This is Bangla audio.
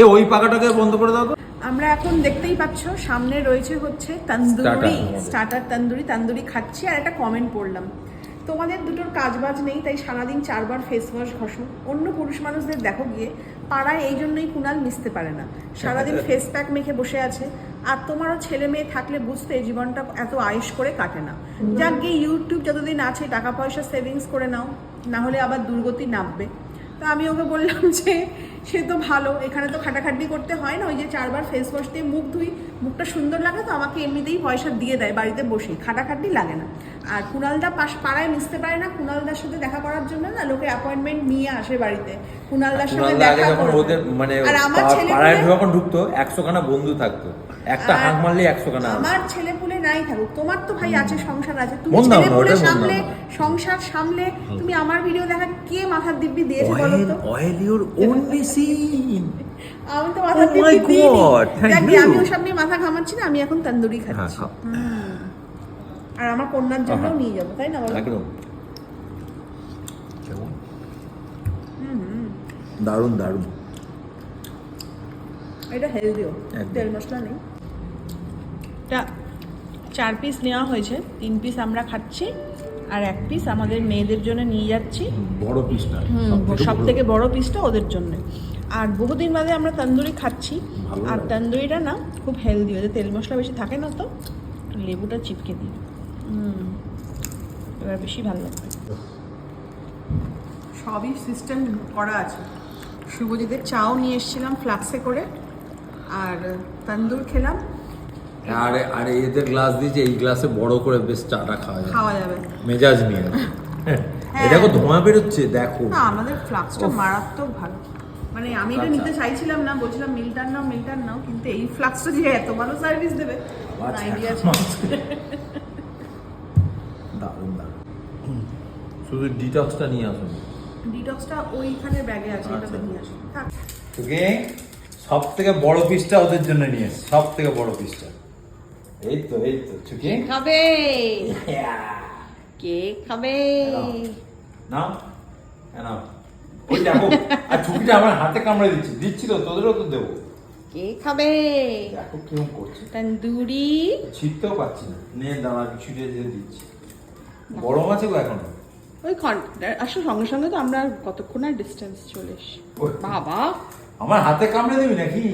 এ ওই পাকাটাকে বন্ধ করে দাও তো। আমরা এখন দেখতেই পাচ্ছ সামনে রয়েছে হচ্ছে তন্দুরি স্টার্টার তন্দুরি তন্দুরি খাচ্ছি আর একটা কমেন্ট পড়লাম। তোমাদের দুটোর কাজবাজ নেই তাই সারাদিন চারবার ফেস ওয়াশ ঘষো। অন্য পুরুষ মানুষদের দেখো গিয়ে পাড়ায় এই জন্যই কুনাল মিশতে পারে না। সারাদিন ফেস প্যাক মেখে বসে আছে। আর তোমারও ছেলে মেয়ে থাকলে বুঝতে জীবনটা এত আয়েস করে কাটে না। যাক গিয়ে ইউটিউব যতদিন আছে টাকা পয়সা সেভিংস করে নাও না হলে আবার দুর্গতি নামবে। তো আমি ওকে বললাম যে সে তো ভালো এখানে তো খাটাখাটনি করতে হয় না ওই যে চারবার ফেস ওয়াশ দিয়ে মুখ ধুই মুখটা সুন্দর লাগে তো আমাকে এমনিতেই পয়সা দিয়ে দেয় বাড়িতে বসেই খাটাখাটনি লাগে না। আর কুণালদা পাশ পাড়ায় মিশতে পারে না কুণালদার সাথে দেখা করার জন্য না লোকে অ্যাপয়েন্টমেন্ট নিয়ে আসে বাড়িতে। কুণালদার সাথে দেখা ওদের মানে আর আমার ছেলে পাড়ায় যখন ঢুকতো একশো খানা বন্ধু থাকতো। একটা হাঁক মারলে একশো খানা আমার ছেলে পুলে নাই থাকুক তোমার তো ভাই আছে সংসার আছে তুমি ছেলে পুলে সামলে। সংসার সামলে তুমি আমার ভিডিও দেখা কে মাথার দিব্যি দিয়েছে বলো তো? অয়েল ওন মেশিন আমি তো মাথা Oh দিব্যি দিইনি। আমি ওসব নিয়ে মাথা ঘামাচ্ছি না আমি এখন তন্দুরি হ্যাঁ খাচ্ছি। আর আমার কন্যার জন্য নিয়ে যাব তাই না বলো? একদম। দারুণ দারুণ। এটা হেলদিও তেল মশলা নেই। এটা চার পিস নেওয়া হয়েছে তিন পিস আমরা খাচ্ছি। আর এক পিস আমাদের মেয়েদের জন্য নিয়ে যাচ্ছি। বড় পিসটা সব থেকে বড়। পিসটা ওদের জন্য। আর বহুদিন বাদে আমরা তন্দুরি খাচ্ছি। আর। তন্দুরিটা না খুব হেলদি ওদের তেল মশলা বেশি থাকে না তো লেবুটা চিপকে দিই। এবার বেশি ভালো লাগবে। সবই সিস্টেম করা আছে। শুভজিতের চাও নিয়ে এসেছিলাম ফ্লাক্সে করে আর তন্দুর খেলাম। আর আর এদের গ্লাস দিয়েছে এই গ্লাসে বড় করে বেশ চাটা খাওয়া যায় খাওয়া যাবে। মেজাজ নিয়ে। হ্যাঁ। দেখো ধোঁয়া বেরোচ্ছে দেখো। না আমাদের ফ্লাক্সটা মারাত্মক ভালো। মানে আমি এটা আচ্ছা। নিতে চাইছিলাম না বলছিলাম মিল্টার নাও মিল্টার নাও কিন্তু এই ফ্লাক্সটা যে এত ভালো সার্ভিস দেবে আচ্ছা, আইডিয়া আছে দারুণ দারুণ। শুধু ডিটক্সটা নিয়ে আসুন ডিটক্সটা ওইখানে ব্যাগে আছে আচ্ছা। এটাতে নিয়ে আসুন। তোকে সব থেকে বড় পিসটা ওদের জন্য নিয়ে সব থেকে বড় পিসটা এই তো এই তো খাবে? কে খাবে? নাও নাও ওই দেখো আর ছুটিটা আমার হাতে কামড়ে দিচ্ছি। দিচ্ছি তো তোদেরও তো দেবো। কে খাবে? দেখো করছে। তন্দুরি। ছিটতেও পাচ্ছি না। নিয়ে দাঁড়া ছিটে দিয়ে দিচ্ছি। গরম আছে গো এখনও। ওই আসলে সঙ্গে সঙ্গে তো আমরা কতক্ষণ আর ডিস্টেন্স চলে। বাবা। আমার হাতে কামড়ে দিবি নাকি?